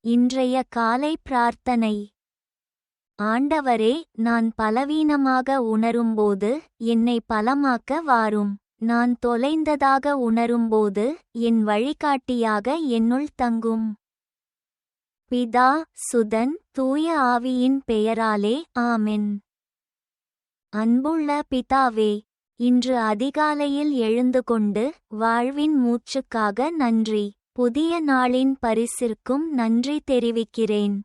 இன்றைய காலை பிரார்த்தனை. ஆண்டவரே நான் பலவீனமாக உணரும்போது என்னை பலமாக்க வாரும். நான் தொலைந்ததாக உணரும்போது என் வழிகாட்டியாக என்னுள் தங்கும். பிதா சுதன் தூய ஆவியின் பெயராலே ஆமென். அன்புள்ள பிதாவே இன்று அதிகாலையில் எழுந்து கொண்டு வாழ்வின் மூச்சுக்காக நன்றி. புதிய நாளின் பரிசிற்கும் நன்றி தெரிவிக்கிறேன்.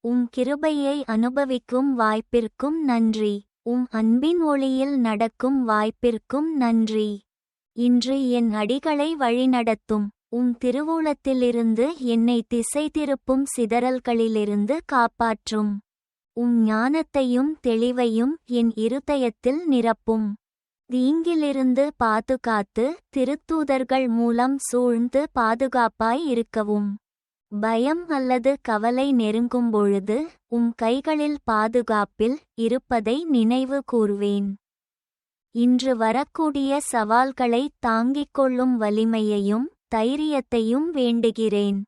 உம் கிருபையை அனுபவிக்கும் வாய்ப்பிற்கும் நன்றி. உம் அன்பின் ஒளியில் நடக்கும் வாய்ப்பிற்கும் நன்றி. இன்று என் அடிகளை வழிநடத்தும். உம் திருவூலத்திலிருந்து என்னை திசை திருப்பும் சிதறல்களிலிருந்து காப்பாற்றும். உம் ஞானத்தையும் தெளிவையும் என் இருதயத்தில் நிரப்பும். தீங்கிலிருந்து பாதுகாத்து திருத்தூதர்கள் மூலம் சூழ்ந்து பாதுகாப்பாய் இருக்கவும். பயம் அல்லது கவலை நெருங்கும் பொழுது உம் கைகளில் பாதுகாப்பில் இருப்பதை நினைவு கூர்வேன். இன்று வரக்கூடிய சவால்களை தாங்கிக் கொள்ளும் வலிமையையும் தைரியத்தையும் வேண்டுகிறேன்.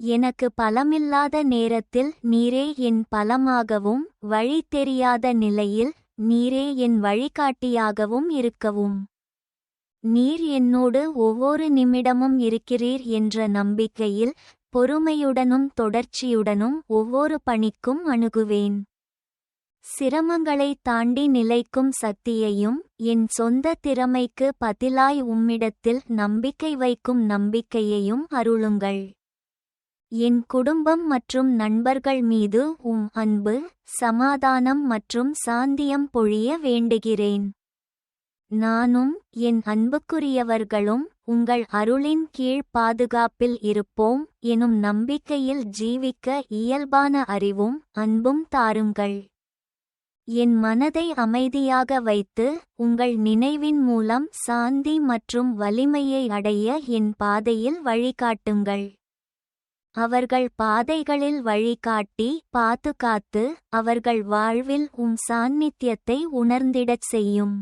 எனக்கு பலமில்லாத நேரத்தில் நீரே என் பலமாகவும் வழி தெரியாத நிலையில் நீரே என் வழிகாட்டியாகவும் இருக்கவும். நீர் என்னோடு ஒவ்வொரு நிமிடமும் இருக்கிறீர் என்ற நம்பிக்கையில் பொறுமையுடனும் தொடர்ச்சியுடனும் ஒவ்வொரு பணிக்கும் அணுகுவேன். சிரமங்களை தாண்டி நிலைக்கும் சக்தியையும் என் சொந்த திறமைக்கு பதிலாய் உம்மிடத்தில் நம்பிக்கை வைக்கும் நம்பிக்கையையும் அருளுங்கள். என் குடும்பம் மற்றும் நண்பர்கள் மீது உம் அன்பு சமாதானம் மற்றும் சாந்தியம் பொழிய வேண்டுகிறேன். நானும் என் அன்புக்குரியவர்களும் உங்கள் அருளின் கீழ் பாதுகாப்பில் இருப்போம் எனும் நம்பிக்கையில் ஜீவிக்க இயல்பான அறிவும் அன்பும் தாருங்கள். என் மனதை அமைதியாக வைத்து உங்கள் நினைவின் மூலம் சாந்தி மற்றும் வலிமையை அடைய என் பாதையில் வழிகாட்டுங்கள். அவர்கள் பாதைகளில் வழிகாட்டி பாதுகாத்து அவர்கள் வாழ்வில் உம் சாநித்தியத்தை உணர்ந்திடச் செய்யும்.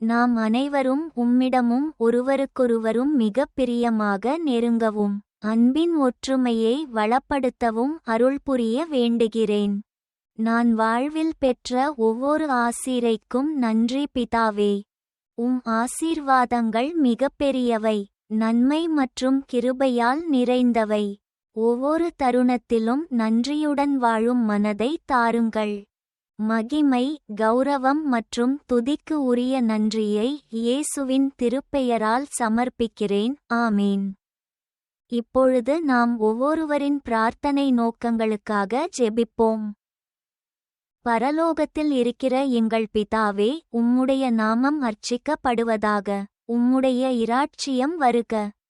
நாம் அனைவரும் உம்மிடமும் ஒருவருக்கொருவரும் மிக பிரியமாக நெருங்கவும் அன்பின் ஒற்றுமையை வளப்படுத்தவும் அருள் புரிய வேண்டுகிறேன். நான் வாழ்வில் பெற்ற ஒவ்வொரு ஆசீரைக்கும் நன்றி பிதாவே. உம் ஆசீர்வாதங்கள் மிகப்பெரியவை நன்மை மற்றும் கிருபையால் நிறைந்தவை. ஒவ்வொரு தருணத்திலும் நன்றியுடன் வாழும் மனதை தாருங்கள். மகிமை கௌரவம் மற்றும் துதிக்கு உரிய நன்றியை இயேசுவின் திருப்பெயரால் சமர்ப்பிக்கிறேன். ஆமீன். இப்பொழுது நாம் ஒவ்வொருவரின் பிரார்த்தனை நோக்கங்களுக்காக ஜெபிப்போம். பரலோகத்தில் இருக்கிற எங்கள் பிதாவே உம்முடைய நாமம் அர்ச்சிக்கப்படுவதாக உம்முடைய இராட்சியம் வருக.